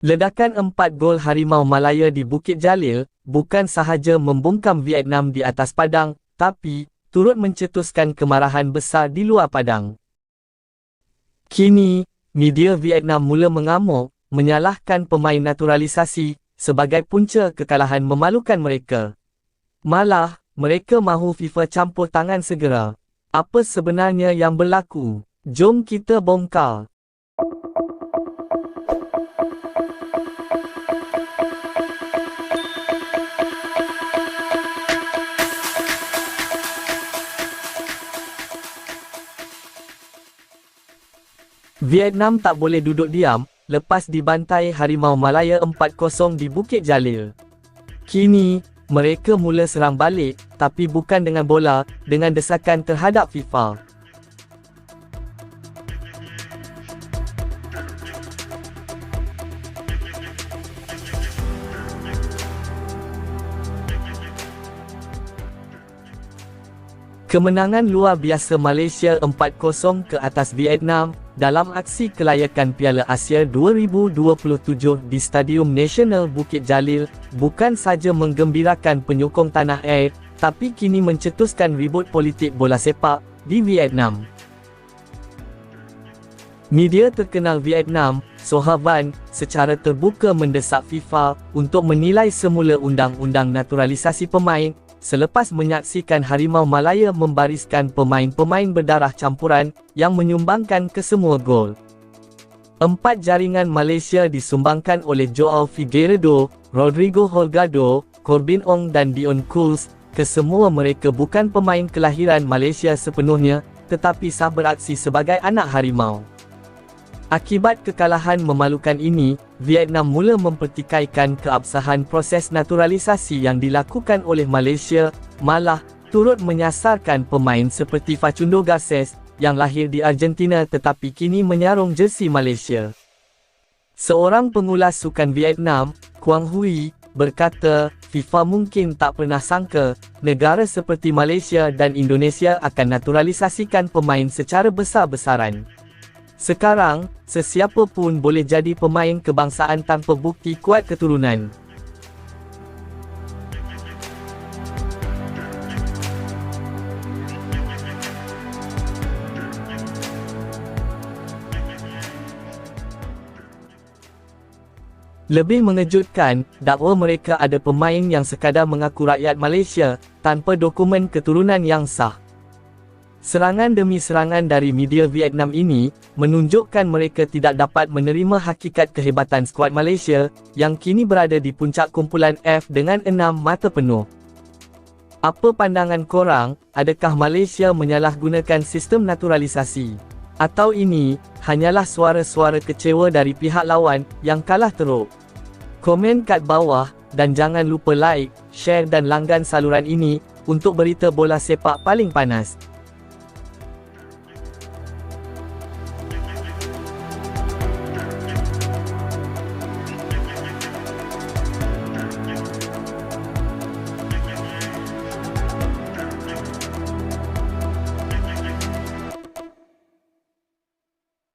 Ledakan empat gol Harimau Malaya di Bukit Jalil bukan sahaja membungkam Vietnam di atas padang, tapi turut mencetuskan kemarahan besar di luar padang. Kini, media Vietnam mula mengamuk, menyalahkan pemain naturalisasi sebagai punca kekalahan memalukan mereka. Malah, mereka mahu FIFA campur tangan segera. Apa sebenarnya yang berlaku? Jom kita bongkar. Vietnam tak boleh duduk diam lepas dibantai Harimau Malaya 4-0 di Bukit Jalil. Kini, mereka mula serang balik, tapi bukan dengan bola, dengan desakan terhadap FIFA. Kemenangan luar biasa Malaysia 4-0 ke atas Vietnam dalam aksi kelayakan Piala Asia 2027 di Stadium Nasional Bukit Jalil bukan saja menggembirakan penyokong tanah air tapi kini mencetuskan ribut politik bola sepak di Vietnam. Media terkenal Vietnam, Soha Van, secara terbuka mendesak FIFA untuk menilai semula undang-undang naturalisasi pemain selepas menyaksikan Harimau Malaya membariskan pemain-pemain berdarah campuran yang menyumbangkan kesemua gol. Empat jaringan Malaysia disumbangkan oleh Joao Figueiredo, Rodrigo Holgado, Corbin Ong dan Dion Kools, kesemua mereka bukan pemain kelahiran Malaysia sepenuhnya, tetapi sah beraksi sebagai anak harimau. Akibat kekalahan memalukan ini, Vietnam mula mempertikaikan keabsahan proses naturalisasi yang dilakukan oleh Malaysia, malah turut menyasarkan pemain seperti Facundo Garces yang lahir di Argentina tetapi kini menyarung jersey Malaysia. Seorang pengulas sukan Vietnam, Quang Hui, berkata, FIFA mungkin tak pernah sangka negara seperti Malaysia dan Indonesia akan naturalisasikan pemain secara besar-besaran. Sekarang, sesiapa pun boleh jadi pemain kebangsaan tanpa bukti kuat keturunan. Lebih mengejutkan, dakwa mereka ada pemain yang sekadar mengaku rakyat Malaysia, tanpa dokumen keturunan yang sah. Serangan demi serangan dari media Vietnam ini menunjukkan mereka tidak dapat menerima hakikat kehebatan skuad Malaysia yang kini berada di puncak kumpulan F dengan enam mata penuh. Apa pandangan korang? Adakah Malaysia menyalahgunakan sistem naturalisasi? Atau ini hanyalah suara-suara kecewa dari pihak lawan yang kalah teruk? Komen kat bawah dan jangan lupa like, share dan langgan saluran ini untuk berita bola sepak paling panas.